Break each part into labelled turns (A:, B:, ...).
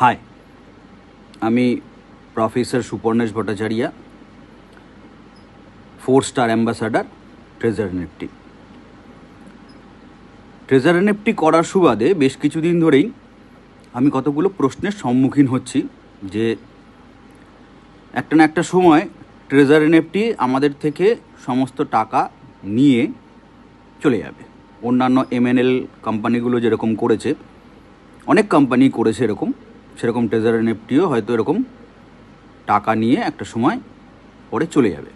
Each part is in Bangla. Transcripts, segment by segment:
A: হাই আমি professor Suparnesh Bhattacharya four star ambassador treasure nifty treasure nifty করার সুবাদে বেশ কিছুদিন ধরেই আমি কতগুলো প্রশ্নের সম্মুখীন হচ্ছি যে একটা না একটা সময় ট্রেজার এনএফটি আমাদের থেকে সমস্ত টাকা নিয়ে চলে যাবে। অন্যান্য এমএনএল কোম্পানিগুলো যেরকম করেছে, অনেক কোম্পানি করেছে এরকম। সেরকম ট্রেজার এনএফটিও হয়তো এরকম টাকা নিয়ে একটা সময় পরে চলে যাবে।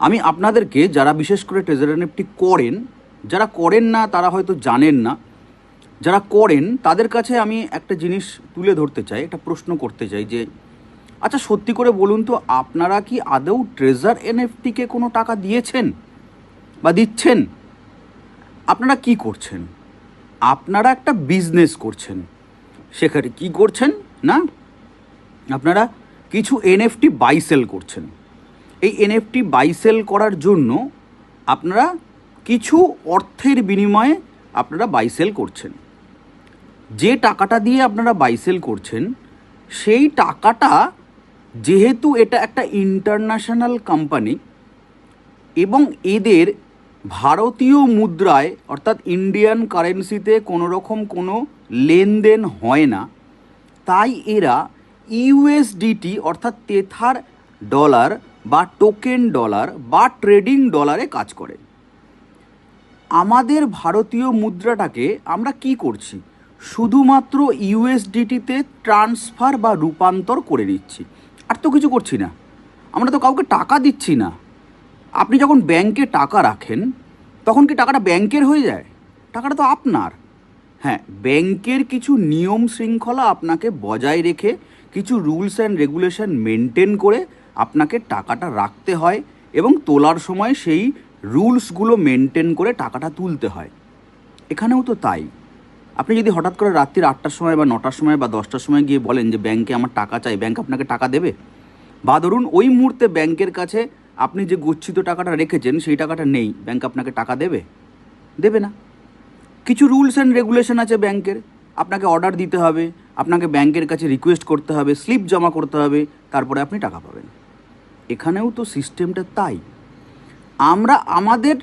A: আমি আপনাদেরকে যারা বিশেষ করে ট্রেজার এনএফটি করেন, যারা করেন না তারা হয়তো জানেন না, যারা করেন তাদের কাছে আমি একটা জিনিস তুলে ধরতে চাই, একটা প্রশ্ন করতে চাই যে আচ্ছা সত্যি করে বলুন তো, আপনারা কি আদৌ ট্রেজার এনএফটিকে কোনো টাকা দিয়েছেন বা দিচ্ছেন? আপনারা কি করছেন? আপনারা একটা বিজনেস করছেন। সেখানে কি করছেন, না? আপনারা কিছু এনএফটি বাই সেল করছেন। এই এনএফটি বাই সেল করার জন্য আপনারা কিছু অর্থের বিনিময়ে আপনারা বাই সেল করছেন। যে টাকাটা দিয়ে আপনারা বাই সেল করছেন, সেই টাকাটা যেহেতু এটা একটা ইন্টারন্যাশনাল কোম্পানি এবং এদের ভারতীয় মুদ্রায়, অর্থাৎ ইন্ডিয়ান কারেন্সিতে কোনো রকম কোনো লেনদেন হয় না, তাই এরা ইউএসডিটি অর্থাৎ তেথার ডলার বা টোকেন ডলার বা ট্রেডিং ডলারে কাজ করে। আমাদের ভারতীয় মুদ্রাটাকে আমরা কি করছি? শুধুমাত্র ইউএসডিটিতে ট্রান্সফার বা রূপান্তর করে নিচ্ছি আর তো কিছু করছি না। আমরা তো কাউকে টাকা দিচ্ছি না। আপনি যখন ব্যাংকে টাকা রাখেন, তখন কি টাকাটা ব্যাংকের হয়ে যায়? টাকাটা তো আপনার। হ্যাঁ ব্যাংকের কিছু নিয়ম শৃঙ্খলা আপনাকে বজায় রেখে, কিছু রুলস অ্যান্ড রেগুলেশন মেনটেন করে আপনাকে টাকাটা রাখতে হয় এবং তোলার সময় সেই রুলসগুলো মেনটেন করে টাকাটা তুলতে হয়। এখানেও তো তাই। আপনি যদি হঠাৎ করে রাত্রির আটটার সময় বা নটার সময় বা দশটার সময় গিয়ে বলেন যে, ব্যাংকে আমার টাকা চাই, ব্যাংক আপনাকে টাকা দেবে? বা ধরুন ওই মুহূর্তে ব্যাংকের কাছে আপনি যে গচ্ছিত টাকাটা রেখেছেন, সেই টাকাটা নেই। ব্যাংক আপনাকে টাকা দেবে? দেবে না। কিছু রুলস অ্যান্ড রেগুলেশন আছে ব্যাংকের। আপনাকে অর্ডার দিতে হবে, আপনাকে ব্যাংকের কাছে রিকোয়েস্ট করতে হবে, স্লিপ জমা করতে হবে, তারপরে আপনি টাকা পাবেন। এখানেও তো সিস্টেমটা তাই। আমরা আমাদের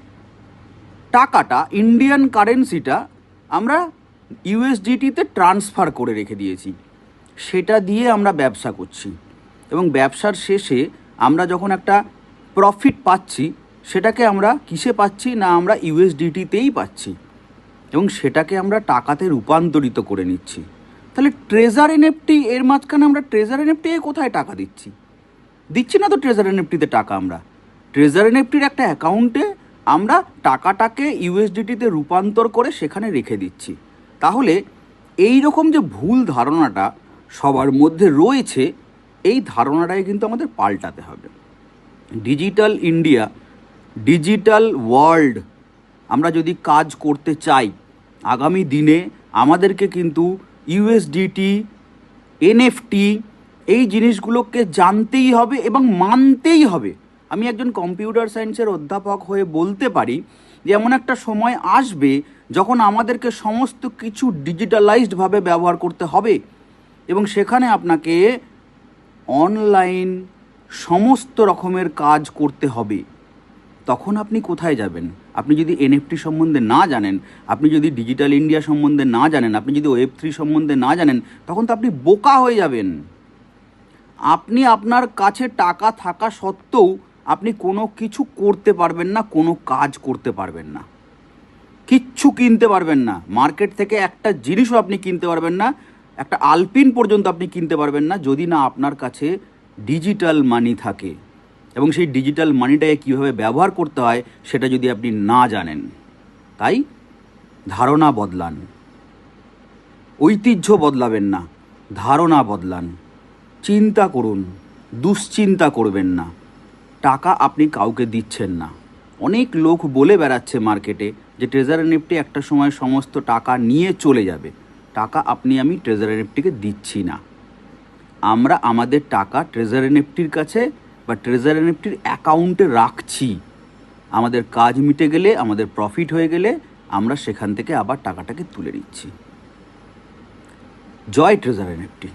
A: টাকাটা, ইন্ডিয়ান কারেন্সিটা আমরা ইউএসডিটিতে ট্রান্সফার করে রেখে দিয়েছি। সেটা দিয়ে আমরা ব্যবসা করছি। এবং ব্যবসার শেষে আমরা যখন একটা প্রফিট পাচ্ছি, সেটাকে আমরা কিসে পাচ্ছি না আমরা ইউএসডিটিতেই পাচ্ছি। এবং সেটাকে আমরা টাকাতে রূপান্তরিত করে নিচ্ছি। তাহলে ট্রেজার এনএফটি এর মাঝখানে আমরা ট্রেজার এনএফটি কোথায় টাকা দিচ্ছি? দিচ্ছি না তো ট্রেজার এনএফটিতে টাকা আমরা? ট্রেজার এনএফটির একটা অ্যাকাউন্টে আমরা টাকাটাকে ইউএসডিটিতে রূপান্তর করে সেখানে রেখে দিচ্ছি। তাহলে এই রকম যে ভুল ধারণাটা সবার মধ্যে রয়েছে, এই ধারণাটাই কিন্তু আমাদের পাল্টাতে হবে। ডিজিটাল ইন্ডিয়া, ডিজিটাল ওয়ার্ল্ড, আমরা যদি কাজ করতে চাই, আগামী দিনে আমাদেরকে কিন্তু ইউএসডিটি এনএফটি এই জিনিসগুলোকে জানতেই হবে এবং মানতেই হবে। আমি একজন কম্পিউটার সায়েন্সের অধ্যাপক হয়ে বলতে পারি যে, এমন একটা সময় আসবে যখন আমাদেরকে সমস্ত কিছু ডিজিটালাইজডভাবে ব্যবহার করতে হবে এবং সেখানে আপনাকে অনলাইন সমস্ত রকমের কাজ করতে হবে। তখন আপনি কোথায় যাবেন? আপনি যদি এনএফটি সম্বন্ধে না জানেন, আপনি যদি ডিজিটাল ইন্ডিয়া সম্বন্ধে না জানেন, আপনি যদি ওয়েব থ্রি সম্বন্ধে না জানেন, তখন তো আপনি বোকা হয়ে যাবেন। আপনি আপনার কাছে টাকা থাকা সত্ত্বেও আপনি কোনো কিছু করতে পারবেন না, কোনো কাজ করতে পারবেন না। কিচ্ছু কিনতে পারবেন না। মার্কেট থেকে একটা জিনিসও আপনি কিনতে পারবেন না, একটা আলপিন পর্যন্ত আপনি কিনতে পারবেন না, যদি না আপনার কাছে ডিজিটাল মানি থাকে। এবং সেই ডিজিটাল মানিটাকে কীভাবে ব্যবহার করতে হয়, সেটা যদি আপনি না জানেন, তাই ধারণা বদলান। ঐতিহ্য বদলাবেন না, ধারণা বদলান। চিন্তা করুন, দুশ্চিন্তা করবেন না। টাকা আপনি কাউকে দিচ্ছেন না। অনেক লোক বলে বেড়াচ্ছে মার্কেটে যে ট্রেজার নিফটি একটা সময় সমস্ত টাকা নিয়ে চলে যাবে। টাকা আপনি, আমি ট্রেজার নিফটিকে দিচ্ছি না। আমরা আমাদের টাকা ট্রেজার এফটির কাছে বা ট্রেজার নিফটির অ্যাকাউন্টে রাখছি। আমাদের কাজ মিটে গেলে, আমাদের প্রফিট হয়ে গেলে আমরা সেখান থেকে আবার টাকাটাকে তুলে নিচ্ছি। জয় ট্রেজার এনএফটি